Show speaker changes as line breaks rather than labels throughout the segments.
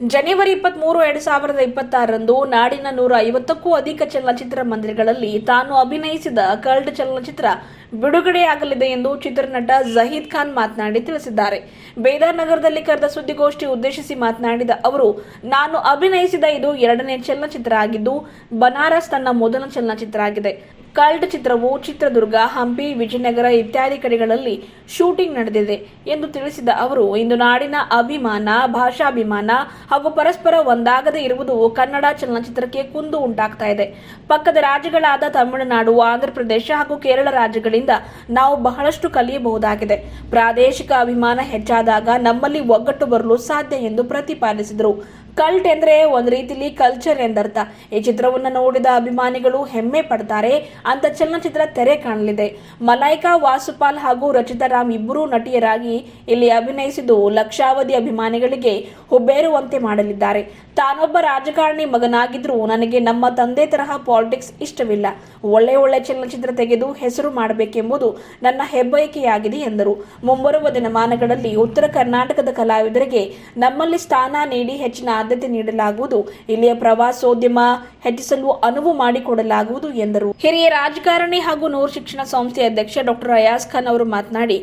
ಜನವರಿ ಇಪ್ಪತ್ಮೂರು, ಎರಡು ಸಾವಿರದ ಇಪ್ಪತ್ತಾರರಂದು ನಾಡಿನ ನೂರ ಐವತ್ತಕ್ಕೂ ಅಧಿಕ ಚಲನಚಿತ್ರ ಮಂದಿರಗಳಲ್ಲಿ ತಾನು ಅಭಿನಯಿಸಿದ ಕಲ್ಡ್ ಚಲನಚಿತ್ರ ಬಿಡುಗಡೆಯಾಗಲಿದೆ ಎಂದು ಚಿತ್ರನಟ ಜಹೀದ್ ಖಾನ್ ಮಾತನಾಡಿ ತಿಳಿಸಿದ್ದಾರೆ. ಬೇದಾರ್ ನಗರದಲ್ಲಿ ಕರೆದ ಸುದ್ದಿಗೋಷ್ಠಿ ಉದ್ದೇಶಿಸಿ ಮಾತನಾಡಿದ ಅವರು, ನಾನು ಅಭಿನಯಿಸಿದ ಇದು ಎರಡನೇ ಚಲನಚಿತ್ರ ಆಗಿದ್ದು, ಬನಾರಸ್ ತನ್ನ ಮೊದಲ ಚಲನಚಿತ್ರ ಆಗಿದೆ. ಕಲ್ಟ್ ಚಿತ್ರವು ಚಿತ್ರದುರ್ಗ, ಹಂಪಿ, ವಿಜಯನಗರ ಇತ್ಯಾದಿ ಕಡೆಗಳಲ್ಲಿ ಶೂಟಿಂಗ್ ನಡೆದಿದೆ ಎಂದು ತಿಳಿಸಿದ ಅವರು, ಇಂದು ನಾಡಿನ ಅಭಿಮಾನ, ಭಾಷಾಭಿಮಾನ ಹಾಗೂ ಪರಸ್ಪರ ಒಂದಾಗದೇ ಇರುವುದು ಕನ್ನಡ ಚಲನಚಿತ್ರಕ್ಕೆ ಕುಂದು ಉಂಟಾಗ್ತಾ ಇದೆ. ಪಕ್ಕದ ರಾಜ್ಯಗಳಾದ ತಮಿಳುನಾಡು, ಆಂಧ್ರಪ್ರದೇಶ ಹಾಗೂ ಕೇರಳ ರಾಜ್ಯಗಳಿಂದ ನಾವು ಬಹಳಷ್ಟು ಕಲಿಯಬಹುದಾಗಿದೆ. ಪ್ರಾದೇಶಿಕ ಅಭಿಮಾನ ಹೆಚ್ಚಾದಾಗ ನಮ್ಮಲ್ಲಿ ಒಗ್ಗಟ್ಟು ಬರಲು ಸಾಧ್ಯ ಎಂದು ಪ್ರತಿಪಾದಿಸಿದರು. ಕಲ್ಟ್ ಎಂದರೆ ಒಂದು ರೀತಿಲಿ ಕಲ್ಚರ್ ಎಂದರ್ಥ. ಈ ಚಿತ್ರವನ್ನು ನೋಡಿದ ಅಭಿಮಾನಿಗಳು ಹೆಮ್ಮೆ ಪಡ್ತಾರೆ. ಅಂತ ಚಲನಚಿತ್ರ ತೆರೆ ಕಾಣಲಿದೆ. ಮಲೈಕಾ, ವಾಸುಪಾಲ್ ಹಾಗೂ ರಚಿತಾ ರಾಮ್ ಇಬ್ಬರೂ ನಟಿಯರಾಗಿ ಇಲ್ಲಿ ಅಭಿನಯಿಸಿದ್ದು ಲಕ್ಷಾವಧಿ ಅಭಿಮಾನಿಗಳಿಗೆ ಹುಬ್ಬೇರುವಂತೆ ಮಾಡಲಿದ್ದಾರೆ. ತಾನೊಬ್ಬ ರಾಜಕಾರಣಿ ಮಗನಾಗಿದ್ರೂ ನನಗೆ ನಮ್ಮ ತಂದೆ ತರಹ ಪಾಲಿಟಿಕ್ಸ್ ಇಷ್ಟವಿಲ್ಲ. ಒಳ್ಳೆ ಒಳ್ಳೆ ಚಲನಚಿತ್ರ ತೆಗೆದು ಹೆಸರು ಮಾಡಬೇಕೆಂಬುದು ನನ್ನ ಹೆಬ್ಬಯಕೆಯಾಗಿದೆ ಎಂದರು. ಮುಂಬರುವ ದಿನಮಾನಗಳಲ್ಲಿ ಉತ್ತರ ಕರ್ನಾಟಕದ ಕಲಾವಿದರಿಗೆ ನಮ್ಮಲ್ಲಿ ಸ್ಥಾನ ನೀಡಿ ಹೆಚ್ಚಿನ ಆದ್ಯತೆ ನೀಡಲಾಗುವುದು. ಇಲ್ಲಿಯ ಪ್ರವಾಸೋದ್ಯಮ ಹೆಚ್ಚಿಸಲು ಅನುವು ಮಾಡಿಕೊಡಲಾಗುವುದು ಎಂದರು. ಹಿರಿಯ ರಾಜಕಾರಣಿ ಹಾಗೂ ನೂರ್ ಶಿಕ್ಷಣ ಸಂಸ್ಥೆ ಅಧ್ಯಕ್ಷ ಡಾಕ್ಟರ್ ಅಯಾಸ್ ಖಾನ್ ಅವರು ಮಾತನಾಡಿ,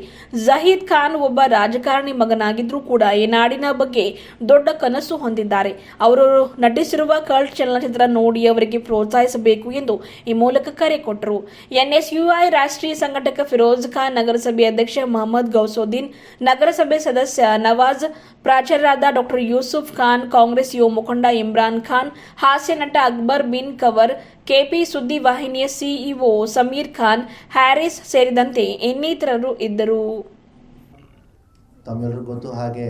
ಜಹೀದ್ ಖಾನ್ ಒಬ್ಬ ರಾಜಕಾರಣಿ ಮಗನಾಗಿದ್ರೂ ಕೂಡ ಈ ನಾಡಿನ ಬಗ್ಗೆ ದೊಡ್ಡ ಕನಸು ಹೊಂದಿದ್ದಾರೆ. ಅವರು ನಟಿಸಿರುವ ಕಲ್ಟ್ ಚಲನಚಿತ್ರ ನೋಡಿ ಅವರಿಗೆ ಪ್ರೋತ್ಸಾಹಿಸಬೇಕು ಎಂದು ಈ ಮೂಲಕ ಕರೆ ಕೊಟ್ಟರು. ಎನ್ಎಸ್ಯುಐ ರಾಷ್ಟ್ರೀಯ ಸಂಘಟಕ ಫಿರೋಜ್ ಖಾನ್ ನಗರಸಭೆ ಅಧ್ಯಕ್ಷ ಮೊಹಮ್ಮದ್ ಗೌಸೋದ್ದೀನ್, ನಗರಸಭೆ ಸದಸ್ಯ ನವಾಜ್, ಪ್ರಾಚಾರ್ಯರಾದ ಡಾಕ್ಟರ್ ಯೂಸುಫ್ ಖಾನ್, ಕಾಂಗ್ರೆಸ್ ಯುವ ಮುಖಂಡ ಇಮ್ರಾನ್ ಖಾನ್, ಹಾಸ್ಯ ನಟ ಅಕ್ಬರ್ ಬಿನ್ ಕವರ್, ಕೆಪಿ ಸುದ್ದಿ ವಾಹಿನಿಯ ಸಿಇಒ ಸಮೀರ್ ಖಾನ್, ಹ್ಯಾರಿಸ್ ಸೇರಿದಂತೆ ಇನ್ನಿತರರು ಇದ್ದರು.
ತಮ್ಮೆಲ್ಲರಿಗೂ ಗೊತ್ತು ಹಾಗೆ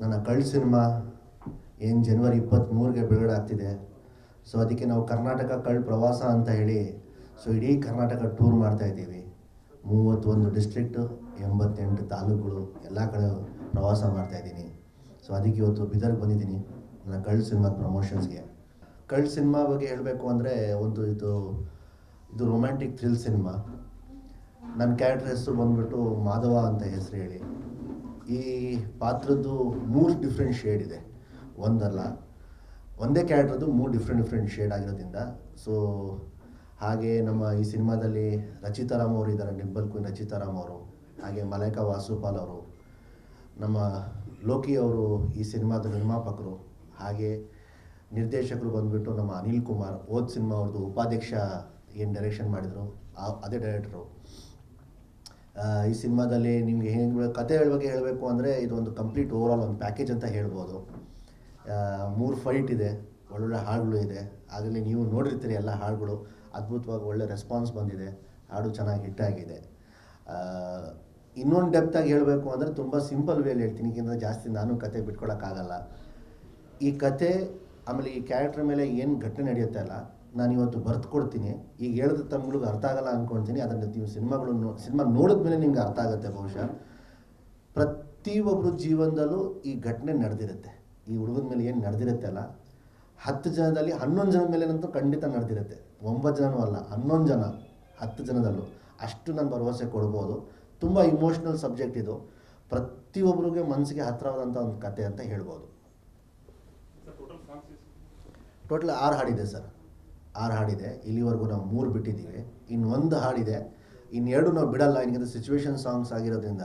ನನ್ನ ಕಳ್ಳು ಸಿನಿಮಾ ಏನು ಜನವರಿ ಇಪ್ಪತ್ತ್ಮೂರಿಗೆ ಬಿಡುಗಡೆ ಆಗ್ತಿದೆ. ಸೊ ಅದಕ್ಕೆ ನಾವು ಕರ್ನಾಟಕ ಕಳ್ಳು ಪ್ರವಾಸ ಅಂತ ಹೇಳಿ ಸೊ ಇಡೀ ಕರ್ನಾಟಕ ಟೂರ್ ಮಾಡ್ತಾ ಇದ್ದೀವಿ. ಮೂವತ್ತೊಂದು ಡಿಸ್ಟ್ರಿಕ್ಟು ಎಂಬತ್ತೆಂಟು ತಾಲೂಕುಗಳು, ಎಲ್ಲ ಕಡೆ ಪ್ರವಾಸ ಮಾಡ್ತಾ ಇದ್ದೀನಿ. ಸೊ ಅದಕ್ಕೆ ಇವತ್ತು ಬಿದರ್ಗೆ ಬಂದಿದ್ದೀನಿ. ನನ್ನ ಕಳ್ಳು ಸಿನಿಮಾ ಪ್ರಮೋಷನ್ಸ್ಗೆ. ಕಳ್ಳ ಸಿನಿಮಾ ಬಗ್ಗೆ ಹೇಳಬೇಕು ಅಂದರೆ ಒಂದು ಇದು ಇದು ರೊಮ್ಯಾಂಟಿಕ್ ಥ್ರಿಲ್ ಸಿನಿಮಾ. ನನ್ನ ಕ್ಯಾರೆಕ್ಟರ್ ಹೆಸರು ಬಂದುಬಿಟ್ಟು ಮಾಧವ ಅಂತ ಹೆಸರು ಹೇಳಿ. ಈ ಪಾತ್ರದ್ದು ಮೂರು ಡಿಫ್ರೆಂಟ್ ಶೇಡ್ ಇದೆ. ಒಂದಲ್ಲ, ಒಂದೇ ಕ್ಯಾರೆಕ್ಟರ್ದು ಮೂರು ಡಿಫ್ರೆಂಟ್ ಡಿಫ್ರೆಂಟ್ ಶೇಡ್ ಆಗಿರೋದ್ರಿಂದ. ಸೊ ಹಾಗೆ ನಮ್ಮ ಈ ಸಿನಿಮಾದಲ್ಲಿ ರಚಿತಾರಾಮ್ ಅವರು ಇದ್ದಾರೆ ನಿಬ್ಬಲ್ ರಚಿತಾ ರಚಿತಾರಾಮ್ ಅವರು, ಹಾಗೆ ಮಲೈಕಾ ವಾಸುಪಾಲ್ ಅವರು, ನಮ್ಮ ಲೋಕಿ ಅವರು ಈ ಸಿನಿಮಾದ ನಿರ್ಮಾಪಕರು, ಹಾಗೆ ನಿರ್ದೇಶಕರು ಬಂದ್ಬಿಟ್ಟು ನಮ್ಮ ಅನಿಲ್ ಕುಮಾರ್, ಓದ್ ಸಿನಿಮಾ ಅವ್ರದ್ದು ಉಪಾಧ್ಯಕ್ಷ ಏನು ಡೈರೆಕ್ಷನ್ ಮಾಡಿದರು, ಆ, ಅದೇ ಡೈರೆಕ್ಟ್ರು ಈ ಸಿನಿಮಾದಲ್ಲಿ ನಿಮಗೆ ಹೆಂಗೆ ಕತೆ ಹೇಳಬೇಕು ಹೇಳಬೇಕು ಅಂದರೆ ಇದೊಂದು ಕಂಪ್ಲೀಟ್ ಓವರ್ ಆಲ್ ಒಂದು ಪ್ಯಾಕೇಜ್ ಅಂತ ಹೇಳ್ಬೋದು. ಮೂರು ಫೈಟ್ ಇದೆ, ಒಳ್ಳೊಳ್ಳೆ ಹಾಡುಗಳು ಇದೆ. ಅದರಲ್ಲಿ ನೀವು ನೋಡಿರ್ತೀರಿ ಎಲ್ಲ ಹಾಡುಗಳು. ಅದ್ಭುತವಾಗಿ ಒಳ್ಳೆ ರೆಸ್ಪಾನ್ಸ್ ಬಂದಿದೆ. ಹಾಡು ಚೆನ್ನಾಗಿ ಹಿಟ್ಟಾಗಿದೆ ಇನ್ನೊಂದು ಡೆಪ್ತಾಗಿ ಹೇಳಬೇಕು ಅಂದರೆ ತುಂಬ ಸಿಂಪಲ್ ವೇಲಿ ಹೇಳ್ತೀನಿ. ಈಗಿಂತ ಜಾಸ್ತಿ ನಾನು ಕತೆ ಬಿಟ್ಕೊಳಕ್ಕಾಗಲ್ಲ. ಈ ಕತೆ, ಆಮೇಲೆ ಈ ಕ್ಯಾರೆಕ್ಟರ್ ಮೇಲೆ ಏನು ಘಟನೆ ನಡೆಯುತ್ತೆ ಅಲ್ಲ, ನಾನು ಇವತ್ತು ಬರ್ತು ಕೊಡ್ತೀನಿ ಈಗ ಹೇಳಿದ ತಮ್ಗಳಿಗೆ ಅರ್ಥ ಆಗಲ್ಲ ಅಂದ್ಕೊಳ್ತೀನಿ ಅದನ್ನು ನೀವು ಸಿನಿಮಾಗಳು ನೋ, ಸಿನಿಮಾ ನೋಡಿದ ಮೇಲೆ ನಿಮ್ಗೆ ಅರ್ಥ ಆಗುತ್ತೆ ಬಹುಶಃ. ಪ್ರತಿಯೊಬ್ಬರು ಜೀವನದಲ್ಲೂ ಈ ಘಟನೆ ನಡೆದಿರುತ್ತೆ. ಈ ಹುಡುಗನ ಮೇಲೆ ಏನು ನಡೆದಿರುತ್ತೆ ಅಲ್ಲ, ಹತ್ತು ಜನದಲ್ಲಿ ಹನ್ನೊಂದು ಜನ ಮೇಲೇನಂತೂ ಖಂಡಿತ ನಡೆದಿರುತ್ತೆ. ಒಂಬತ್ತು ಜನನೂ ಅಲ್ಲ, ಹನ್ನೊಂದು ಜನ ಹತ್ತು ಜನದಲ್ಲೂ. ಅಷ್ಟು ನಾನು ಭರವಸೆ ಕೊಡ್ಬೋದು. ತುಂಬ ಇಮೋಷ್ನಲ್ ಸಬ್ಜೆಕ್ಟ್ ಇದು. ಪ್ರತಿಯೊಬ್ಬರಿಗೆ ಮನಸ್ಸಿಗೆ ಹತ್ತಿರವಾದಂಥ ಒಂದು ಕತೆ ಅಂತ ಹೇಳ್ಬೋದು. ಟೋಟಲ್ ಆರು ಹಾಡಿದೆ ಸರ್. ಆರು ಹಾಡಿದೆ. ಇಲ್ಲಿವರೆಗೂ ನಾವು ಮೂರು ಬಿಟ್ಟಿದ್ದೀವಿ. ಇನ್ನು ಒಂದು ಹಾಡಿದೆ. ಇನ್ನೆರಡು ನಾವು ಬಿಡಲ್ಲ. ಏನಂದರೆ ಸಿಚುವೇಶನ್ ಸಾಂಗ್ಸ್ ಆಗಿರೋದ್ರಿಂದ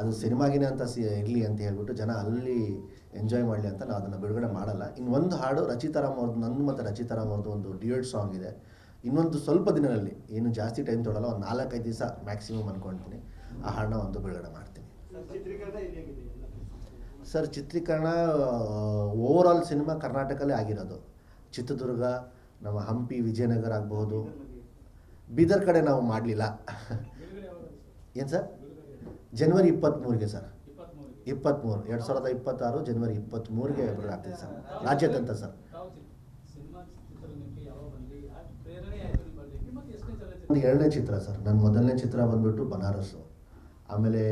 ಅದು ಸಿನಿಮಾಗಿನೇ ಅಂತ ಸಿ, ಇರಲಿ ಅಂತ ಹೇಳ್ಬಿಟ್ಟು ಜನ ಅಲ್ಲಿ ಎಂಜಾಯ್ ಮಾಡಲಿ ಅಂತ ನಾವು ಅದನ್ನು ಬಿಡುಗಡೆ ಮಾಡಲ್ಲ. ಇನ್ನು ಒಂದು ಹಾಡು ರಚಿತಾರಾಮ್ ಅವ್ರದ್ದು ನನ್ನ ಮತ್ತು ರಚಿತಾರಾಮ್ ಅವ್ರದ್ದು ಒಂದು ಡ್ಯೂಯೆಟ್ ಸಾಂಗ್ ಇದೆ. ಇನ್ನೊಂದು ಸ್ವಲ್ಪ ದಿನದಲ್ಲಿ ಏನು ಜಾಸ್ತಿ ಟೈಮ್ ತೊಡಲ್ಲ ಒಂದು ನಾಲ್ಕೈದು ದಿವಸ ಮ್ಯಾಕ್ಸಿಮಮ್ ಅಂದ್ಕೊಳ್ತೀನಿ ಆ ಹಣ ಒಂದು ಬಿಡುಗಡೆ ಮಾಡ್ತೀನಿ. ಸರ್ ಚಿತ್ರೀಕರಣ ಓವರ್ ಆಲ್ ಸಿನಿಮಾ ಕರ್ನಾಟಕಲ್ಲೇ ಆಗಿರೋದು. ಚಿತ್ರದುರ್ಗ ನಮ್ಮ ಹಂಪಿ ವಿಜಯನಗರ ಆಗ್ಬೋದು ಬೀದರ್ ಕಡೆ ನಾವು ಮಾಡಲಿಲ್ಲ. ಏನು ಸರ್? ಜನವರಿ ಇಪ್ಪತ್ತ್ಮೂರಿಗೆ ಸರ್. ಇಪ್ಪತ್ತ್ಮೂರು ಎರಡು ಸಾವಿರದ ಇಪ್ಪತ್ತಾರು ಜನವರಿ ಇಪ್ಪತ್ತ್ಮೂರಿಗೆ ಬಿಡುಗಡೆ ಆಗ್ತಿದೆ ಸರ್. ರಾಜ್ಯಾದ್ಯಂತ ಸರ್. ಒಂದು ಎರಡನೇ ಚಿತ್ರ ಸರ್. ನನ್ನ ಮೊದಲನೇ ಚಿತ್ರ ಬಂದ್ಬಿಟ್ಟು ಬನಾರಸ್ಸು ಆಮೇಲೆ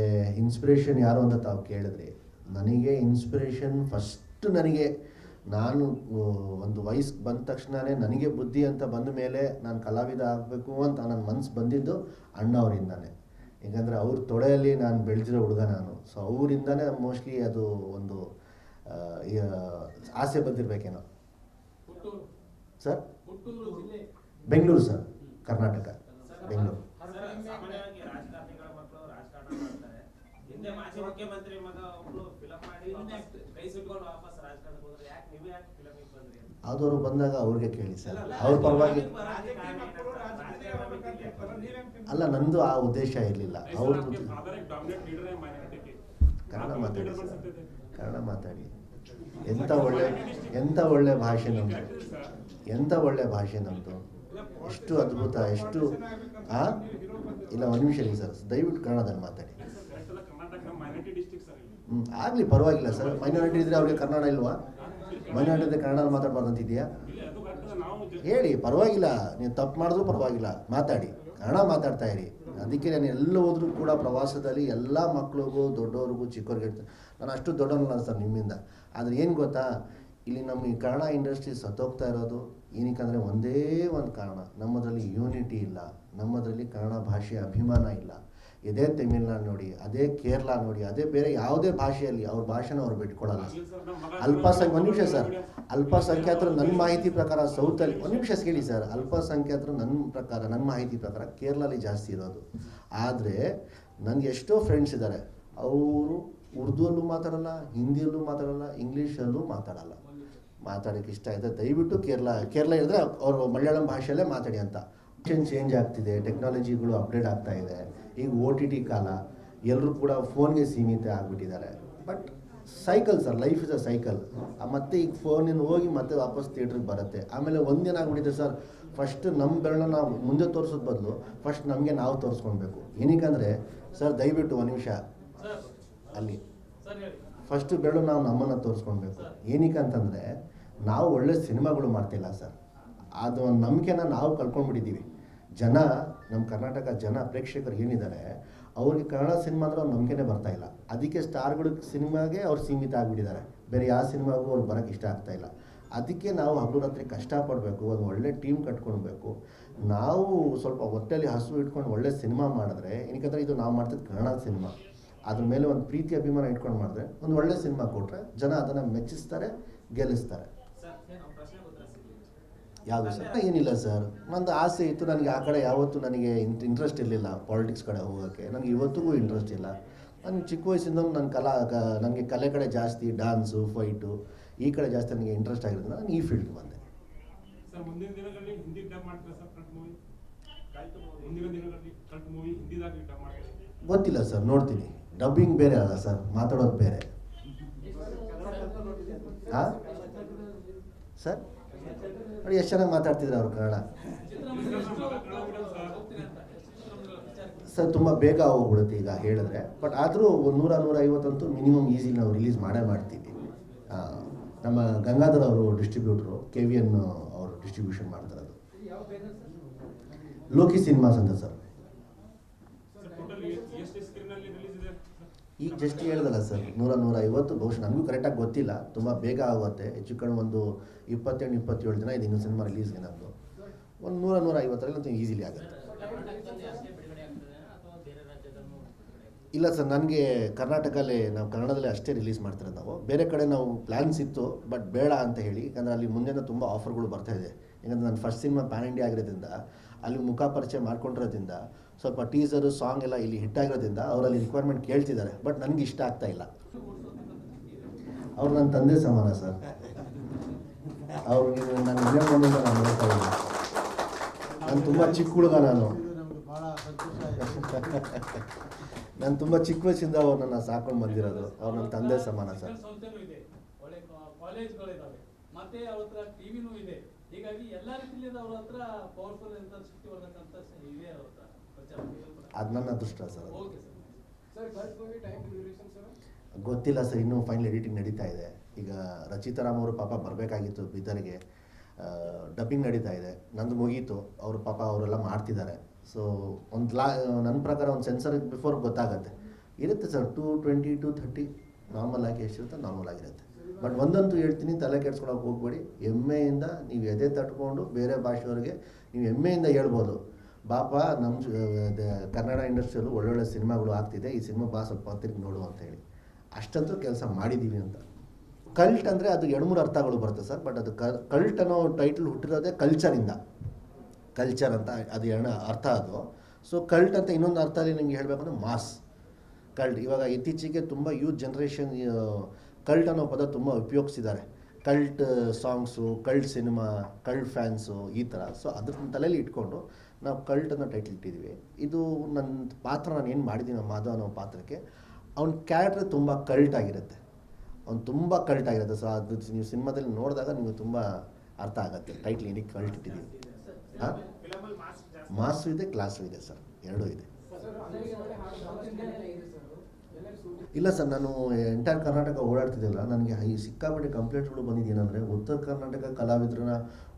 ಇನ್ಸ್ಪಿರೇಷನ್ ಯಾರು ಅಂತ ತಾವು ಕೇಳಿದ್ರಿ ನನಗೆ ಇನ್ಸ್ಪಿರೇಷನ್ ಫಸ್ಟ್ ನನಗೆ ನಾನು ಒಂದು ವಯಸ್ಸು ಬಂದ ತಕ್ಷಣವೇ ನನಗೆ ಬುದ್ಧಿ ಅಂತ ಬಂದ ಮೇಲೆ ನಾನು ಕಲಾವಿದ ಆಗಬೇಕು ಅಂತ ನನ್ನ ಮನಸ್ಸು ಬಂದಿದ್ದು ಅಣ್ಣ ಅವರಿಂದಾನೆ ಯಾಕಂದರೆ ಅವ್ರ ತೊಡೆಯಲ್ಲಿ ನಾನು ಬೆಳೆದಿರೋ ಹುಡುಗ ನಾನು. ಸೊ ಅವರಿಂದನೇ ಮೋಸ್ಟ್ಲಿ ಅದು ಒಂದು ಆಸೆ ಬಂದಿರಬೇಕೇನೋ. ಸರ್? ಬೆಂಗಳೂರು ಸರ್ ಕರ್ನಾಟಕ. ಬೆಂಗಳೂರು. ಆದವರು ಬಂದಾಗ ಅವ್ರಿಗೆ ಕೇಳಿ ಸರ್. ಅವ್ರ ಪರವಾಗಿ ಅಲ್ಲ ನಂದು ಆ ಉದ್ದೇಶ ಇರಲಿಲ್ಲ.
ಅವ್ರದ್ದು
ಕನ್ನಡ ಮಾತಾಡಿ ಸರ್. ಕನ್ನಡ ಮಾತಾಡಿ. ಎಂಥ ಒಳ್ಳೆ ಎಂಥ ಒಳ್ಳೆ ಭಾಷೆ ನಮ್ಮದು ಎಂಥ ಒಳ್ಳೆ ಭಾಷೆ ನಮ್ಮದು ಎಷ್ಟು ಅದ್ಭುತ ಎಷ್ಟು ಆ? ಇಲ್ಲ, ಒಂದು ನಿಮಿಷ ಇಲ್ಲಿ ಸರ್, ದಯವಿಟ್ಟು ಕನ್ನಡದಲ್ಲಿ ಮಾತಾಡಿ. ಹ್ಞೂ ಆಗಲಿ ಪರವಾಗಿಲ್ಲ ಸರ್ ಮೈನಾರಿಟಿ ಇದ್ದರೆ ಅವ್ರಿಗೆ ಕನ್ನಡ ಇಲ್ವಾ? ಮೈನಾರಿಟಿ ಕನ್ನಡ
ನಾವು just-
ಹೇಳಿ, ಪರವಾಗಿಲ್ಲ, ನೀವು ತಪ್ಪು ಮಾಡಿದ್ರು ಪರವಾಗಿಲ್ಲ, ಮಾತಾಡಿ, ಕನ್ನಡ ಮಾತಾಡ್ತಾ ಇರಿ. ಅದಕ್ಕೆ ನಾನು ಎಲ್ಲ ಹೋದ್ರೂ ಕೂಡ ಪ್ರವಾಸದಲ್ಲಿ ಎಲ್ಲ ಮಕ್ಳಿಗೂ ದೊಡ್ಡವ್ರಿಗೂ ಚಿಕ್ಕವ್ರಿಗೆ ಹೇಳ್ತೀನಿ ನಾನು ಅಷ್ಟು ದೊಡ್ಡವನಲ್ಲ ಸರ್ ನಿಮ್ಮಿಂದ. ಆದರೆ ಏನು ಗೊತ್ತಾ ಇಲ್ಲಿ ನಮ್ಮ ಈ ಕನ್ನಡ ಇಂಡಸ್ಟ್ರಿ ಸತ್ತೋಗ್ತಾ ಇರೋದು ಏನಕ್ಕಂದರೆ ಒಂದೇ ಒಂದು ಕಾರಣ. ನಮ್ಮದರಲ್ಲಿ ಯೂನಿಟಿ ಇಲ್ಲ. ನಮ್ಮದರಲ್ಲಿ ಕನ್ನಡ ಭಾಷೆಯ ಅಭಿಮಾನ ಇಲ್ಲ. ಇದೇ ತಮಿಳ್ನಾಡು ನೋಡಿ, ಅದೇ ಕೇರಳ ನೋಡಿ, ಅದೇ ಬೇರೆ ಯಾವುದೇ ಭಾಷೆಯಲ್ಲಿ ಅವ್ರ ಭಾಷೆನ ಅವ್ರು ಬಿಟ್ಕೊಡಲ್ಲ ಅಲ್ಪಸಂಖ್ಯೆ ಒಂದು ನಿಮಿಷ ಸರ್. ಅಲ್ಪಸಂಖ್ಯಾತರು ನನ್ನ ಮಾಹಿತಿ ಪ್ರಕಾರ ಸೌತಲ್ಲಿ ಒಂದು ನಿಮಿಷ ಕೇಳಿ ಸರ್. ಅಲ್ಪಸಂಖ್ಯಾತರು ನನ್ನ ಪ್ರಕಾರ ನನ್ನ ಮಾಹಿತಿ ಪ್ರಕಾರ ಕೇರಳಲ್ಲಿ ಜಾಸ್ತಿ ಇರೋದು. ಆದರೆ ನನಗೆ ಎಷ್ಟೋ ಫ್ರೆಂಡ್ಸ್ ಇದ್ದಾರೆ ಅವರು ಉರ್ದುವಲ್ಲೂ ಮಾತಾಡಲ್ಲ, ಹಿಂದಿಯಲ್ಲೂ ಮಾತಾಡಲ್ಲ ಇಂಗ್ಲೀಷಲ್ಲೂ ಮಾತಾಡಲ್ಲ. ಮಾತಾಡೋಕ್ಕೆ ಇಷ್ಟ ಇದೆ ದಯವಿಟ್ಟು ಕೇರಳ ಕೇರಳ ಹೇಳಿದ್ರೆ ಅವರು ಮಲಯಾಳಂ ಭಾಷೆಯಲ್ಲೇ ಮಾತಾಡಿ ಅಂತ. ಚೇಂಜ್ ಆಗ್ತಿದೆ ಟೆಕ್ನಾಲಜಿಗಳು ಅಪ್ಡೇಟ್ ಆಗ್ತಾ ಇದೆ. ಈಗ ಓ ಟಿ ಟಿ ಕಾಲ ಎಲ್ಲರೂ ಕೂಡ ಫೋನ್ಗೆ ಸೀಮಿತ ಆಗಿಬಿಟ್ಟಿದ್ದಾರೆ. But cycle sir life is a cycle ಮತ್ತೆ ಈಗ ಫೋನಿಂದ ಹೋಗಿ ಮತ್ತೆ ವಾಪಸ್ ಥಿಯೇಟ್ರಿಗೆ ಬರುತ್ತೆ. ಆಮೇಲೆ ಒಂದಿನ ಆಗ್ಬಿಟ್ಟಿದೆ ಸರ್ ಫಸ್ಟ್ ನಮ್ಮ ಬೆರಳನ್ನ ನಾವು ಮುಂದೆ ತೋರಿಸೋದು ಬದಲು ಫಸ್ಟ್ ನಮಗೆ ನಾವು ತೋರಿಸ್ಕೊಳ್ಬೇಕು. ಏನಕ್ಕಂದರೆ ಸರ್ ದಯವಿಟ್ಟು ಒಂದು ನಿಮಿಷ. ಅಲ್ಲಿ. ಫಸ್ಟ್ ಬೆರಳು ನಾವು ನಮ್ಮನ್ನು ತೋರಿಸ್ಕೊಳ್ಬೇಕು. ಏನಕ್ಕೆ ಅಂತಂದರೆ ನಾವು ಒಳ್ಳೆ ಸಿನಿಮಾಗಳು ಮಾಡ್ತಿಲ್ಲ ಸರ್. ಅದು ಒಂದು ನಂಬಿಕೆನ ನಾವು ಕಳ್ಕೊಂಡ್ಬಿಟ್ಟಿದ್ದೀವಿ. ಜನ, ನಮ್ಮ ಕರ್ನಾಟಕ ಜನ ಪ್ರೇಕ್ಷಕರು ಏನಿದ್ದಾರೆ, ಅವ್ರಿಗೆ ಕನ್ನಡ ಸಿನಿಮಾ ಅಂದ್ರೆ ಅವ್ರ ನಂಬಿಕೆನೇ ಬರ್ತಾ ಇಲ್ಲ. ಅದಕ್ಕೆ ಸ್ಟಾರ್ಗಳು ಸಿನಿಮಾಗೆ ಅವ್ರು ಸೀಮಿತ ಆಗಿಬಿಟ್ಟಿದ್ದಾರೆ. ಬೇರೆ ಯಾವ ಸಿನಿಮಾಗೂ ಅವ್ರು ಬರೋಕ್ಕೆ ಇಷ್ಟ ಆಗ್ತಾ ಇಲ್ಲ. ಅದಕ್ಕೆ ನಾವು ಹಗಲು ರಾತ್ರಿ ಕಷ್ಟಪಡಬೇಕು ಒಂದು ಒಳ್ಳೆ ಟೀಮ್ ಕಟ್ಕೊಳ್ಬೇಕು. ನಾವು ಸ್ವಲ್ಪ ಹೊಟ್ಟೆಯಲ್ಲಿ ಹಸು ಇಟ್ಕೊಂಡು ಒಳ್ಳೆ ಸಿನಿಮಾ ಮಾಡಿದ್ರೆ, ಏನಕ್ಕಂದ್ರೆ ಇದು ನಾವು ಮಾಡ್ತಿದ್ದು ಕನ್ನಡ ಸಿನಿಮಾ. ಅದ್ರ ಮೇಲೆ ಒಂದು ಪ್ರೀತಿ ಅಭಿಮಾನ ಇಟ್ಕೊಂಡು ಮಾಡಿದ್ರೆ, ಒಂದು ಒಳ್ಳೆ ಸಿನಿಮಾ ಕೊಟ್ಟರೆ ಜನ ಅದನ್ನು ಮೆಚ್ಚಿಸ್ತಾರೆ, ಗೆಲ್ಲಿಸ್ತಾರೆ
ಸರ್, ನಾವು ಪ್ರಶ್ನೆಗೆ ಉತ್ತರ ಸಿಗ್ಲಿಲ್ಲ.
ಯಾವುದು ಸರ್? ಏನಿಲ್ಲ ಸರ್. ನಂದು ಆಸೆ ಇತ್ತು ನನಗೆ ಆ ಕಡೆ ಯಾವತ್ತೂ ನನಗೆ ಇಂಟ್ರೆಸ್ಟ್ ಇರಲಿಲ್ಲ ಪಾಲಿಟಿಕ್ಸ್ ಕಡೆ ಹೋಗೋಕ್ಕೆ. ನನಗೆ ಇವತ್ತಿಗೂ ಇಂಟ್ರೆಸ್ಟ್ ಇಲ್ಲ. ನನಗೆ ಚಿಕ್ಕ ವಯಸ್ಸಿಂದ ನನ್ನ ಕಲಾ ನನಗೆ ಕಲೆ ಕಡೆ ಜಾಸ್ತಿ ಡಾನ್ಸು ಫೈಟು ಈ ಕಡೆ ಜಾಸ್ತಿ ನನಗೆ ಇಂಟ್ರೆಸ್ಟ್ ಆಗಿರೋದ್ರಿಂದ ನಾನು ಈ ಫೀಲ್ಡ್ಗೆ ಬಂದೆ. ಗೊತ್ತಿಲ್ಲ ಸರ್ ನೋಡ್ತೀನಿ. ಡಬ್ಬಿಂಗ್ ಬೇರೆ ಅಲ್ಲ ಸರ್ ಮಾತಾಡೋದು ಬೇರೆ. ಹಾಂ ಸರ್? ನೋಡಿ ಎಷ್ಟು ಚೆನ್ನಾಗಿ ಮಾತಾಡ್ತಿದ್ರು ಅವ್ರು ಕನ್ನಡ. ಸರ್, ತುಂಬ ಬೇಗ ಹೋಗ್ಬಿಡುತ್ತೆ ಈಗ ಹೇಳಿದ್ರೆ. ಬಟ್ ಆದರೂ ಒಂದು ನೂರ ನೂರ ಐವತ್ತಂತೂ ಮಿನಿಮಮ್ ಈಸಿ ನಾವು ರಿಲೀಸ್ ಮಾಡೇ ಮಾಡ್ತೀವಿ. ನಮ್ಮ ಗಂಗಾಧರ್ ಅವರು ಡಿಸ್ಟ್ರಿಬ್ಯೂಟ್ರು ಕೆ ವಿ ಎನ್ ಅವರು ಡಿಸ್ಟ್ರಿಬ್ಯೂಷನ್ ಮಾಡ್ತಾರೆ ಅದು ಲೋಕಿ ಸಿನಿಮಾಸ್ ಅಂತ ಸರ್
ಟೋಟಲ್ ಎಷ್ಟು ಸ್ಕ್ರೀನ್ ಅಲ್ಲಿ ರಿಲೀಸ್ ಇದೆ ಸರ್?
ಈಗ ಜಸ್ಟ್ ಹೇಳ್ದಲ್ಲ ಸರ್ ನೂರ ನೂರ ಐವತ್ತು ಬಹುಶಃ ನನಗೂ ಕರೆಕ್ಟಾಗಿ ಗೊತ್ತಿಲ್ಲ, ತುಂಬ ಬೇಗ ಆಗುತ್ತೆ. ಹೆಚ್ಚು ಕಡಿಮೆ ಒಂದು ಇಪ್ಪತ್ತೆಂಟು, ಇಪ್ಪತ್ತೇಳು ದಿನ ಇದು ಇನ್ನೂ ಸಿನಿಮಾ ರಿಲೀಸ್ಗೆ ನಮ್ಮದು ಒಂದು ನೂರ ನೂರ ಐವತ್ತರಲ್ಲಿ ಈಸಿಲಿ ಆಗುತ್ತೆ. ಇಲ್ಲ ಸರ್ ನನಗೆ ಕರ್ನಾಟಕದಲ್ಲಿ ನಾವು ಕನ್ನಡದಲ್ಲಿ ಅಷ್ಟೇ ರಿಲೀಸ್ ಮಾಡ್ತಾರೆ ನಾವು. ಬೇರೆ ಕಡೆ ನಾವು ಪ್ಲ್ಯಾನ್ಸ್ ಇತ್ತು ಬಟ್ ಬೇಡ ಅಂತ ಹೇಳಿ, ಯಾಕಂದರೆ ಅಲ್ಲಿ ಮುಂದೆನೂ ತುಂಬ ಆಫರ್ಗಳು ಬರ್ತಾಯಿದೆ ಯಾಕಂದರೆ ನನ್ನ ಫಸ್ಟ್ ಸಿನಿಮಾ ಪ್ಯಾನ್ ಇಂಡಿಯಾ ಆಗಿರೋದ್ರಿಂದ, ಅಲ್ಲಿ ಮುಖ ಪರಿಚಯ ಮಾಡ್ಕೊಂಡಿರೋದ್ರಿಂದ ಸ್ವಲ್ಪ ಟೀಸರು ಸಾಂಗ್ ಎಲ್ಲ ಇಲ್ಲಿ ಹಿಟ್ ಆಗಿರೋದ್ರಿಂದ ಅವರಲ್ಲಿ ರಿಕ್ವೈರ್ಮೆಂಟ್ ಕೇಳ್ತಿದ್ದಾರೆ ಬಟ್ ನನಗೆ ಇಷ್ಟ ಆಗ್ತಾ ಇಲ್ಲ. ಅವ್ರು ನನ್ನ ತಂದೆ ಸಮಾನ ಸರ್. ಅವ್ರು ನಾನು ಮನೆ ಬಂದಿಂದ ನಾನು ನೋಡ್ತಾ ಇಲ್ಲ ನಾನು ತುಂಬ ಚಿಕ್ಕ ಹುಡುಗ ನಾನು. ನಾನು ತುಂಬ ಚಿಕ್ಕ ವಯಸ್ಸಿಂದ ಅವ್ರನ್ನ ಸಾಕೊಂಡು ಬಂದಿರೋದು. ಅವ್ರು ನನ್ನ ತಂದೆ ಸಮಾನ ಸರ್.
ಮತ್ತೆ ಅವ್ರ ಹತ್ರ ಟಿವಿನೂ ಇದೆ. ಹೀಗಾಗಿ ಎಲ್ಲ ರೀತಿಯಲ್ಲಿ ಅವ್ರ ಹತ್ರ ಪವರ್ಫುಲ್ ಅಂತ ಶಕ್ತಿ ಬರ್ತಕ್ಕಂಥ ಇದೆ ಅವ್ರ
ಅದು ನನ್ನ ಅದೃಷ್ಟ ಸರ್ ಗೊತ್ತಿಲ್ಲ ಸರ್ ಇನ್ನೂ ಫೈನಲ್ ಎಡಿಟಿಂಗ್ ನಡೀತಾ ಇದೆ. ಈಗ ರಚಿತಾರಾಮ್ ಅವರು ಪಾಪ ಬರಬೇಕಾಗಿತ್ತು ಬೀದರ್ಗೆ ಡಬ್ಬಿಂಗ್ ನಡೀತಾ ಇದೆ. ನಂದು ಮುಗೀತು. ಅವರು ಪಾಪ ಅವರೆಲ್ಲ ಮಾಡ್ತಿದ್ದಾರೆ. ಸೊ ಒಂದು ಲಾ ನನ್ನ ಪ್ರಕಾರ ಒಂದು ಸೆನ್ಸರ್ ಬಿಫೋರ್ ಗೊತ್ತಾಗತ್ತೆ. ಇರುತ್ತೆ sir two twenty to thirty normal ಆಗಿ ಎಷ್ಟಿರುತ್ತೆ ನಾರ್ಮಲ್ ಆಗಿರುತ್ತೆ. ಬಟ್ ಒಂದಂತೂ ಹೇಳ್ತೀನಿ ತಲೆ ಕೆಡ್ಸ್ಕೊಳಕ್ಕೆ ಹೋಗ್ಬೇಡಿ. ಹೆಮ್ಮೆಯಿಂದ ನೀವು ಎದೆ ತಟ್ಕೊಂಡು ಬೇರೆ ಭಾಷೆಯವ್ರಿಗೆ ನೀವು ಹೆಮ್ಮೆಯಿಂದ ಹೇಳ್ಬೋದು. ಬಾಪ ನಮ್ಮ ಕನ್ನಡ ಇಂಡಸ್ಟ್ರಿಯಲ್ಲೂ ಒಳ್ಳೊಳ್ಳೆ ಸಿನಿಮಾಗಳು ಆಗ್ತಿದೆ, ಈ ಸಿನಿಮಾ ಬಾ ಸ್ವಲ್ಪ ತಿರುಗಿ ನೋಡು ಅಂತ ಹೇಳಿ. ಅಷ್ಟಂತೂ ಕೆಲಸ ಮಾಡಿದ್ದೀವಿ ಅಂತ. ಕಲ್ಟ್ ಅಂದರೆ ಅದು ಎರಡು ಮೂರು ಅರ್ಥಗಳು ಬರುತ್ತೆ ಸರ್, ಬಟ್ ಅದು ಕಲ್ಟ್ ಅನ್ನೋ ಟೈಟ್ಲ್ ಹುಟ್ಟಿರೋದೇ ಕಲ್ಚರಿಂದ ಕಲ್ಚರ್ ಅಂತ ಅದು ಎರಡು ಅರ್ಥ ಅದು. ಸೊ ಕಲ್ಟ್ ಅಂತ ಇನ್ನೊಂದು ಅರ್ಥದಲ್ಲಿ ನಿಮಗೆ ಹೇಳಬೇಕು ಅಂದರೆ ಮಾಸ್ ಕಲ್ಟ್ ಇವಾಗ ಇತ್ತೀಚೆಗೆ ತುಂಬ ಯೂತ್ ಜನ್ರೇಷನ್ ಕಲ್ಟ್ ಅನ್ನೋ ಪದ ತುಂಬ ಉಪಯೋಗಿಸಿದ್ದಾರೆ. Cult songs cult cinema cult fans ಈ ಥರ ಸೊ ಅದ್ರ ತಲೆಯಲ್ಲಿ ಇಟ್ಕೊಂಡು ನಾವು ಕಲ್ಟ್ ಅನ್ನೋ ಟೈಟ್ಲ್ ಇಟ್ಟಿದ್ವಿ. ಇದು ನನ್ನ ಪಾತ್ರ ನಾನು ಏನು ಮಾಡಿದ್ದೀನಿ ಮಾಧವ ಅನ್ನೋ ಪಾತ್ರಕ್ಕೆ ಅವ್ನ ಕ್ಯಾರೆಕ್ಟರ್ ತುಂಬ ಕಲ್ಟ್ ಆಗಿರುತ್ತೆ. ಅವ್ನು ತುಂಬ ಕಲ್ಟ್ ಆಗಿರುತ್ತೆ. ಸೊ ಅದು ನೀವು ಸಿನಿಮಾದಲ್ಲಿ ನೋಡಿದಾಗ ನಿಮಗೆ ತುಂಬ ಅರ್ಥ ಆಗುತ್ತೆ. ಟೈಟ್ಲ್ ಏನಕ್ಕೆ ಕಲ್ಟ್ ಇಟ್ಟಿದ್ದೀವಿ. ಹಾಂ? ಮಾಸು ಇದೆ ಕ್ಲಾಸು ಇದೆ ಸರ್ ಎರಡೂ ಇದೆ. ಇಲ್ಲ ಸರ್, ನಾನು ಎಂಟೈರ್ ಕರ್ನಾಟಕ ಓಡಾಡ್ತಿದ್ದಿಲ್ಲ. ನನಗೆ ಈ ಸಿಕ್ಕಾಪಟ್ಟೆ ಕಂಪ್ಲೇಂಟ್ಗಳು ಬಂದಿದ್ದೇನೆಂದರೆ ಉತ್ತರ ಕರ್ನಾಟಕ ಕಲಾವಿದರನ್ನ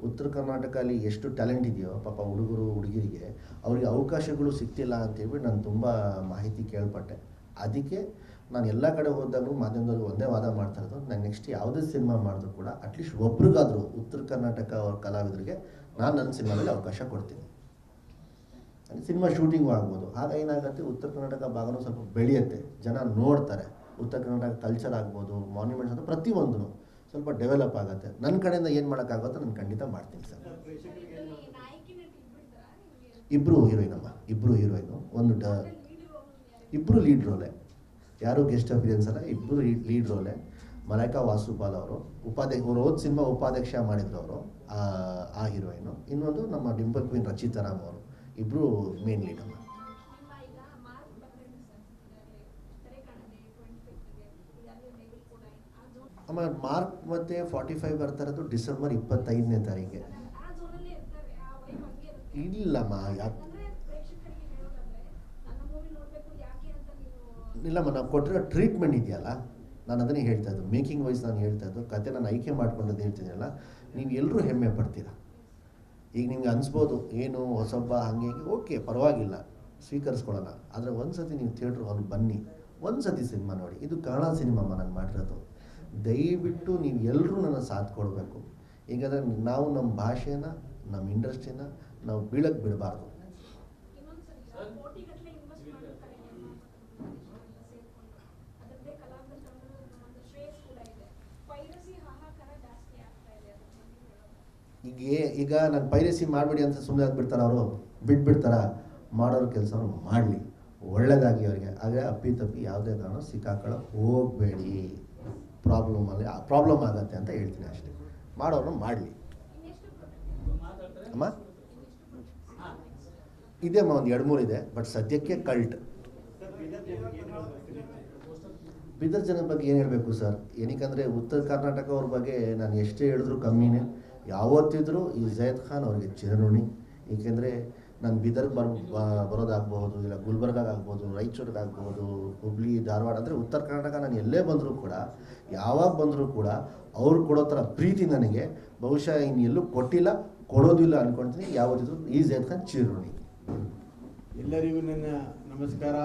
ಉತ್ತರ ಕರ್ನಾಟಕ ಅಲ್ಲಿ ಎಷ್ಟು ಟ್ಯಾಲೆಂಟ್ ಇದೆಯೋ, ಪಾಪ ಹುಡುಗರು, ಹುಡುಗಿರಿಗೆ, ಅವರಿಗೆ ಅವಕಾಶಗಳು ಸಿಗ್ತಿಲ್ಲ ಅಂತೇಳ್ಬಿಟ್ಟು ನಾನು ತುಂಬ ಮಾಹಿತಿ ಕೇಳ್ಪಟ್ಟೆ. ಅದಕ್ಕೆ ನಾನು ಎಲ್ಲ ಕಡೆ ಹೋದಾಗಲೂ ಮಾಧ್ಯಮದಲ್ಲಿ ಒಂದೇ ವಾದ ಮಾಡ್ತಾ ಇರೋದು, ನಾನು ನೆಕ್ಸ್ಟ್ ಯಾವುದೇ ಸಿನಿಮಾ ಮಾಡಿದ್ರು ಕೂಡ ಅಟ್ಲೀಸ್ಟ್ ಒಬ್ರಿಗಾದರೂ ಉತ್ತರ ಕರ್ನಾಟಕ ಅವ್ರ ಕಲಾವಿದರಿಗೆ, ನಾನು ನನ್ನ ಸಿನಿಮಾದಲ್ಲಿ ಅವಕಾಶ ಕೊಡ್ತೀನಿ. ಸಿನಿಮಾ ಶೂಟಿಂಗು ಆಗ್ಬೋದು. ಆಗ ಏನಾಗುತ್ತೆ, ಉತ್ತರ ಕರ್ನಾಟಕ ಭಾಗನೂ ಸ್ವಲ್ಪ ಬೆಳೆಯುತ್ತೆ. ಜನ ನೋಡ್ತಾರೆ. ಉತ್ತರ ಕರ್ನಾಟಕ ಕಲ್ಚರ್ ಆಗ್ಬೋದು ಮಾನ್ಯುಮೆಂಟ್ಸ್ ಅಂತ ಪ್ರತಿಯೊಂದು ಸ್ವಲ್ಪ ಡೆವಲಪ್ ಆಗುತ್ತೆ. ನನ್ನ ಕಡೆಯಿಂದ ಏನು ಮಾಡೋಕ್ಕಾಗುತ್ತೋ ನಾನು ಖಂಡಿತ ಮಾಡ್ತೀನಿ ಸರ್. ಇಬ್ಬರು ಹೀರೋಯಿನ್ ಅಮ್ಮ ಇಬ್ಬರು ಹೀರೋಯಿನು. ಒಂದು ಡ ಇಬ್ಬರು ಲೀಡ್ ರೋಲೆ ಯಾರು ಗೆಸ್ಟ್ ಅಪಿಯನ್ಸ್ ಅಲ್ಲ ಇಬ್ಬರು ಲೀಡ್ ರೋಲೆ ಮಲೈಕಾ ವಾಸುಪಾಲ್ ಅವರು. ಉಪಾಧ್ಯಕ್ಷ ಅವರು ಓದ್ ಸಿನಿಮಾ ಉಪಾಧ್ಯಕ್ಷ ಮಾಡಿದ್ರು ಅವರು, ಆ ಹೀರೋಯಿನು. ಇನ್ನೊಂದು ನಮ್ಮ ಡಿಂಪಲ್ ಕ್ವೀನ್ ರಚಿತಾರಾಮ್ ಅವರು. ಇಬ್ಬರು ಮೇನ್ ಲೀಡ್ ಅಮ್ಮ ಅಮ್ಮ ಮಾರ್ಕ್ ಮತ್ತು ಫಾರ್ಟಿ ಫೈವ್ ಬರ್ತಾ ಇರೋದು ಡಿಸೆಂಬರ್ ಇಪ್ಪತ್ತೈದನೇ ತಾರೀಕೆ ಇಲ್ಲಮ್ಮ, ಯಾಕೆ? ಇಲ್ಲಮ್ಮ, ನಾವು ಕೊಟ್ಟಿರೋ ಟ್ರೀಟ್ಮೆಂಟ್ ಇದೆಯಲ್ಲ, ನಾನು ಅದನ್ನೇ ಹೇಳ್ತಾ ಇದ್ದು ಮೇಕಿಂಗ್ ವೈಸ್ ನಾನು ಹೇಳ್ತಾ ಇದ್ದು ಕತೆ ನಾನು ಆಯ್ಕೆ ಮಾಡ್ಕೊಂಡದ್ದು ಹೇಳ್ತಿದ್ದೀನಲ್ಲ ನೀವು ಎಲ್ಲರೂ ಹೆಮ್ಮೆ ಪಡ್ತೀರಾ? ಈಗ ನಿಮ್ಗೆ ಅನಿಸ್ಬೋದು ಏನು ಹೊಸಬ್ಬ ಹಾಗೆ ಹೀಗೆ ಓಕೆ ಪರವಾಗಿಲ್ಲ ಸ್ವೀಕರಿಸ್ಕೊಳ್ಳೋಣ. ಆದರೆ ಒಂದು ಸತಿ ನೀವು ಥಿಯೇಟ್ರ್ ಹಾಲ್ ಬನ್ನಿ ಒಂದು ಸತಿ ಸಿನಿಮಾ ನೋಡಿ. ಇದು ಕನ್ನಡ ಸಿನಿಮಾ ನಾನು ಮಾಡಿರೋದು. ದಯವಿಟ್ಟು ನೀವು ಎಲ್ಲರೂ ನನ್ನ ಸಾಥ್ ಕೊಡಬೇಕು. ಈಗಂದರೆ ನಾವು ನಮ್ಮ ಭಾಷೆನ ನಮ್ಮ ಇಂಡಸ್ಟ್ರಿನ ನಾವು ಬೀಳಕ್ಕೆ ಬಿಡಬಾರ್ದು. ಏ- ಈಗ ನಾನು ಪೈರಸಿ ಮಾಡಬೇಡಿ ಅಂತ ಸುಮ್ಮನೆ ಆಗ್ಬಿಡ್ತಾರೆ ಅವರು. ಬಿಟ್ಬಿಡ್ತಾರ. ಮಾಡೋರ ಕೆಲಸ ಅವ್ರು ಮಾಡಲಿ. ಒಳ್ಳೆಯದಾಗಿ ಅವರಿಗೆ. ಆದರೆ ಅಪ್ಪಿ ತಪ್ಪಿ ಯಾವುದೇ ಕಾರಣ ಸಿಕ್ಕಾಕೊಳ್ಳೋ ಹೋಗಬೇಡಿ. ಪ್ರಾಬ್ಲಮ್ ಪ್ರಾಬ್ಲಮಲ್ಲಿ ಪ್ರಾಬ್ಲಮ್ ಆಗತ್ತೆ ಅಂತ ಹೇಳ್ತೀನಿ ಅಷ್ಟೇ. ಮಾಡೋರು ಮಾಡಲಿ. ಅಮ್ಮ? ಇದೆ ಅಮ್ಮ ಒಂದು ಎರಡು ಮೂರು ಇದೆ ಬಟ್ ಸದ್ಯಕ್ಕೆ ಕಲ್ಟ್ ಬೀದರ್ ಜನ ಬಗ್ಗೆ ಏನು ಹೇಳಬೇಕು ಸರ್? ಏನಕ್ಕಂದರೆ ಉತ್ತರ ಕರ್ನಾಟಕ ಅವ್ರ ಬಗ್ಗೆ ನಾನು ಎಷ್ಟೇ ಹೇಳಿದ್ರು ಕಮ್ಮಿನೇ. ಯಾವತ್ತಿದ್ರೂ ಈ ಜಯದ್ ಖಾನ್ ಅವರಿಗೆ ಚಿರಋಣಿ. ಏಕೆಂದರೆ ನಾನು ಬೀದರ್ಗೆ ಬರ್ ಬರೋದಾಗ್ಬೋದು ಇಲ್ಲ ಗುಲ್ಬರ್ಗಾಗ್ಬೋದು ರಾಯಚೂರಿಗಾಗ್ಬೋದು ಹುಬ್ಳಿ, ಧಾರವಾಡ ಅಂದರೆ ಉತ್ತರ ಕರ್ನಾಟಕ ನಾನು ಎಲ್ಲೇ ಬಂದರೂ ಕೂಡ, ಯಾವಾಗ ಬಂದರೂ ಕೂಡ ಅವ್ರು ಕೊಡೋ ಥರ ಪ್ರೀತಿ ನನಗೆ. ಬಹುಶಃ ಇನ್ನು ಎಲ್ಲೂ ಕೊಟ್ಟಿಲ್ಲ, ಕೊಡೋದಿಲ್ಲ ಅಂದ್ಕೊಳ್ತೀನಿ ಯಾವತ್ತಿದ್ರು ಈ ಜಯದ್ ಖಾನ್ ಚಿರಋಣಿ.
ಎಲ್ಲರಿಗೂ ನನ್ನ ನಮಸ್ಕಾರ.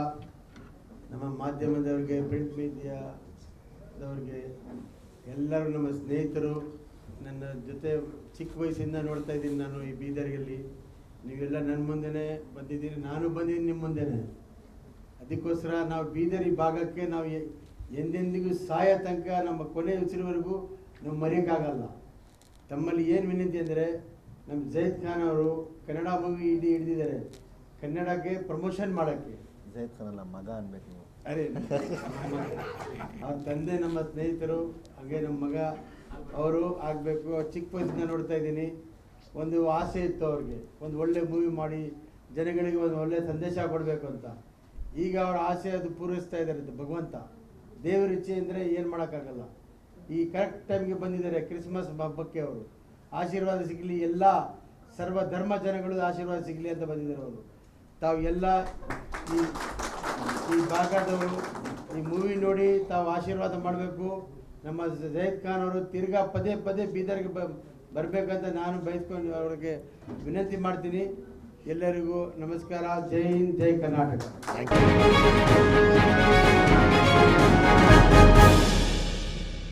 ನಮ್ಮ ಮಾಧ್ಯಮದವರಿಗೆ, ಪ್ರಿಂಟ್ ಮೀಡಿಯಾದವ್ರಿಗೆ ಎಲ್ಲರೂ ನಮ್ಮ ಸ್ನೇಹಿತರು. ನನ್ನ ಜೊತೆ ಚಿಕ್ಕ ವಯಸ್ಸಿಂದ ನೋಡ್ತಾ ಇದ್ದೀನಿ ನಾನು ಈ ಬೀದರ್ಗಲ್ಲಿ ನೀವೆಲ್ಲ ನನ್ನ ಮುಂದೆನೇ ಬಂದಿದ್ದೀರಿ ನಾನು ಬಂದಿದ್ದೀನಿ ನಿಮ್ಮ ಮುಂದೆನೇ. ಅದಕ್ಕೋಸ್ಕರ ನಾವು ಬೀದರ್ ಈ ಭಾಗಕ್ಕೆ ನಾವು ಎಂದೆಂದಿಗೂ ಸಾಯ ತನಕ ನಮ್ಮ ಕೊನೆ ಉಸಿರುವರೆಗೂ ನಾವು ಮರೆಯೋಕ್ಕಾಗಲ್ಲ. ತಮ್ಮಲ್ಲಿ ಏನು ವಿನಂತಿ ಅಂದರೆ ನಮ್ಮ ಜೈದ್ ಖಾನ್ ಅವರು ಕನ್ನಡ ಮೂವಿ ಇಡೀ ಹಿಡಿದಿದ್ದಾರೆ. ಕನ್ನಡಕ್ಕೆ ಪ್ರಮೋಷನ್ ಮಾಡೋಕ್ಕೆ.
ಜಯದ್ ಖಾನ್ ಅಲ್ಲ ಮಗ ಅನ್ಬೇಕು ನೀವು.
ಅರೆ ಅವ್ರ ತಂದೆ ನಮ್ಮ ಸ್ನೇಹಿತರು ಹಾಗೆ ನಮ್ಮ ಮಗ ಅವರು ಆಗಬೇಕು ಚಿಕ್ಕ ವಯಸ್ಸಿಂದ ನೋಡ್ತಾ ಇದ್ದೀನಿ. ಒಂದು ಆಸೆ ಇತ್ತು ಅವ್ರಿಗೆ. ಒಂದು ಒಳ್ಳೆ ಮೂವಿ ಮಾಡಿ, ಜನಗಳಿಗೆ ಒಂದು ಒಳ್ಳೆ ಸಂದೇಶ ಕೊಡಬೇಕು ಅಂತ. ಈಗ ಅವ್ರ ಆಸೆ ಅದು ಪೂರೈಸ್ತಾ ಇದ್ದಾರೆ ಭಗವಂತ. ದೇವರ ಇಚ್ಛೆ ಅಂದರೆ ಏನು ಮಾಡೋಕ್ಕಾಗಲ್ಲ. ಈ ಕರೆಕ್ಟ್ ಟೈಮ್ಗೆ ಬಂದಿದ್ದಾರೆ ಕ್ರಿಸ್ಮಸ್ ಹಬ್ಬಕ್ಕೆ ಅವರು. ಆಶೀರ್ವಾದ ಸಿಗಲಿ, ಎಲ್ಲ ಸರ್ವ ಧರ್ಮ ಜನಗಳು ಆಶೀರ್ವಾದ ಸಿಗಲಿ ಅಂತ ಬಂದಿದ್ದಾರೆ ಅವರು. ತಾವು ಎಲ್ಲ ಈ ಭಾಗದವರು, ಈ ಮೂವಿ ನೋಡಿ ತಾವು ಆಶೀರ್ವಾದ ಮಾಡಬೇಕು. ನಮ್ಮ ಜಯದ್ ಖಾನ್ ಅವರು ತಿರ್ಗಾ ಪದೇ ಪದೇ ಬೀದರ್ಗೆ ಬ, ಬರಬೇಕಂತ ನಾನು ಬಯಸ್ಕೊಂಡು ಅವ್ರಿಗೆ ವಿನಂತಿ ಮಾಡ್ತೀನಿ. ಎಲ್ಲರಿಗೂ ನಮಸ್ಕಾರ. ಜೈ ಹಿಂದ್, ಜೈ ಕರ್ನಾಟಕ.